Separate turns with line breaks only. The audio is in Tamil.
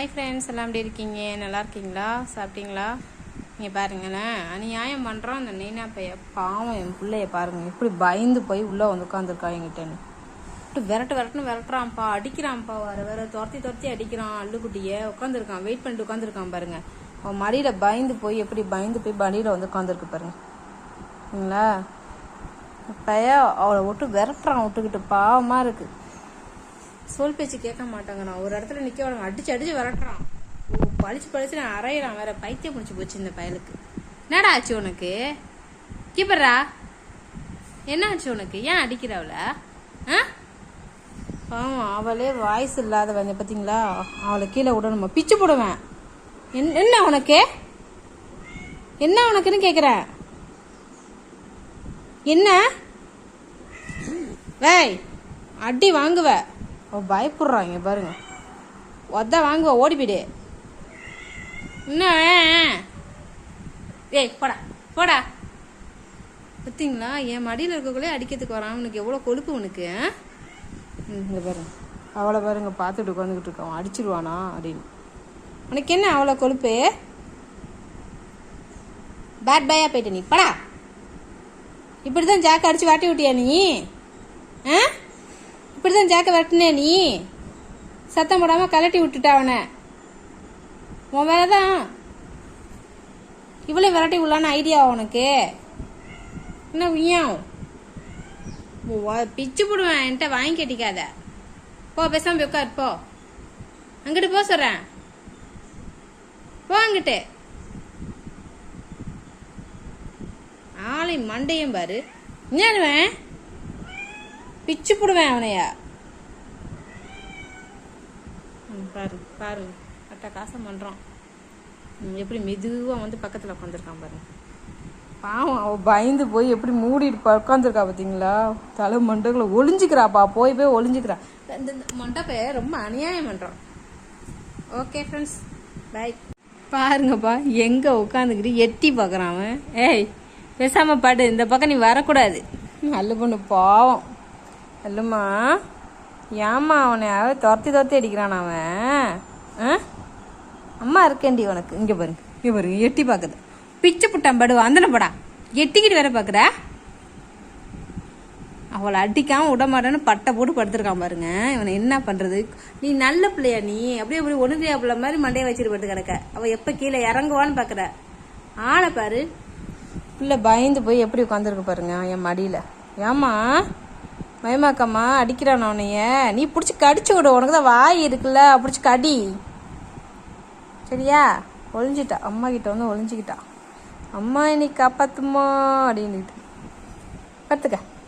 ஹாய் ஃப்ரெண்ட்ஸ் எல்லாம் எப்படி இருக்கீங்க நல்லா இருக்கீங்களா சாப்பிட்டீங்களா நீங்கள் பாருங்களேன் அநியாயம் பண்ணுறான் அந்த நீனா பைய பாவம் என் பிள்ளைய பாருங்கள் எப்படி பயந்து போய் உள்ளே வந்து உட்காந்துருக்கா என்கிட்டன்னு இப்படி விரட்டு விரட்டுன்னு விரட்டுறான்ப்பா அடிக்கிறான்ப்பா வேறு வேறு துரத்தி துரத்தி அடிக்கிறான் அல்லுக்குட்டியை உட்காந்துருக்கான் வெயிட் பண்ணிட்டு உட்காந்துருக்கான் பாருங்கள் அவன் மடியில் பயந்து போய் எப்படி பயந்து போய் மடியில் வந்து உட்காந்துருக்கு பாருங்கங்களா பைய அவளை விட்டு விரட்டுறான் விட்டுக்கிட்டு பாவமாக இருக்குது சொல் பேச்சு கேட்க மாட்டாங்கண்ணா ஒரு இடத்துல நிற்க விடாம அடிச்சு அடிச்சு விரட்டுறான் ஓ பழிச்சு பழிச்சு நான் அரையிறான் வேற பைத்தியம் முடிச்சு போச்சு இந்த பயலுக்கு என்னடா ஆச்சு உனக்கு கீப்பர்ரா என்ன ஆச்சு உனக்கு ஏன் அடிக்கிறவள ஆ ஆமாம் அவளே வாய்ஸ் இல்லாத வந்து பார்த்தீங்களா அவளை கீழே விடணுமா பிச்சு போடுவேன் என்ன உனக்கு என்ன உனக்குன்னு கேட்குறேன் என்ன வேய் அடி வாங்குவேன் அவள் பயப்படுறாங்க பாருங்க வந்தா வாங்குவா ஓடி போயிடு இன்னும் ஏய் போடா போடா பார்த்தீங்களா என் மடியில் இருக்கக்குள்ளே அடிக்கிறதுக்கு வரான் உனக்கு எவ்வளோ கொழுப்பு உனக்கு இங்கே பாருங்க அவளை பாருங்க பார்த்துட்டு உட்காந்துக்கிட்டு இருக்கான் அடிச்சிருவானா அப்படின்னு உனக்கு என்ன அவ்வளோ கொழுப்பு பேட் பாயா போயிட்ட நீ படா இப்படி தான் ஜாக்கு அடித்து வாட்டி விட்டியா நீ ஆ இப்படி தான் ஜாக்க வரட்டினே நீ சத்தம் போடாமல் கலட்டி விட்டுட்ட அவனை உன் வேலை தான் இவ்வளோ விரட்டி உள்ளான்னு ஐடியா உனக்கு என்ன வியம் பிச்சு போடுவேன் என்கிட்ட வாங்கி கேட்டிக்காத போ பேசாமல் போய் உட்கார் போ அங்கிட்டு போக சொல்கிறேன் போ அங்கிட்டு ஆளை மண்டையும் பாரு என்ன பிச்சு போடுவேன் அவனைய பாரு பாரு காசம் பண்ணுறான் எப்படி மெதுவாக வந்து பக்கத்தில் உட்காந்துருக்கான் பாருங்க பாவம் அவள் பயந்து போய் எப்படி மூடிட்டு உட்காந்துருக்கா பார்த்தீங்களா தலை மண்டகளை ஒளிஞ்சிக்கிறாப்பா போய் போய் ஒளிஞ்சிக்கிறா இந்த மண்டப்பை ரொம்ப அநியாயம் பண்ணுறான் ஓகே ஃப்ரெண்ட்ஸ் பாய் பாருங்கப்பா எங்கே உட்காந்துக்கிட்டு எட்டி பார்க்குறான் அவன் ஏய் பேசாமல் பாடு இந்த பக்கம் நீ வரக்கூடாது நல்ல பொண்ணு பாவம் அல்லுமா ஏம்மா அவனை யாராவது துரத்தி துரத்தி அடிக்கிறான் அவன் அம்மா இருக்கேண்டி உனக்கு இங்கே பாருங்க இங்கே பாருங்க எட்டி பார்க்குது பிச்சு புட்டான் படுவா அந்தன படா எட்டிக்கிட்டு வேற பார்க்குற அவளை அடிக்காமல் விட மாட்டேன்னு பட்டை போட்டு படுத்துருக்கான் பாருங்க இவனை என்ன பண்ணுறது நீ நல்ல பிள்ளையா நீ அப்படியே அப்படி ஒன்றுதியா பிள்ளை மாதிரி மண்டையை வச்சுட்டு கிடக்க அவள் எப்போ கீழே இறங்குவான்னு பார்க்குற ஆளை பாரு பிள்ளை பயந்து போய் எப்படி உட்காந்துருக்கு பாருங்க என் மடியில ஏமா மயமாக்கம்மா அடிக்கிறான் உன்னைய நீ பிடிச்சி கடிச்சு விடு உனக்கு தான் வாய் இருக்குல்ல பிடிச்சி கடி சரியா ஒழிஞ்சிட்டா அம்மா கிட்ட வந்து ஒழிஞ்சிக்கிட்டா அம்மா என்னை காப்பாத்துமா அப்படின்னுட்டு பார்த்துக்க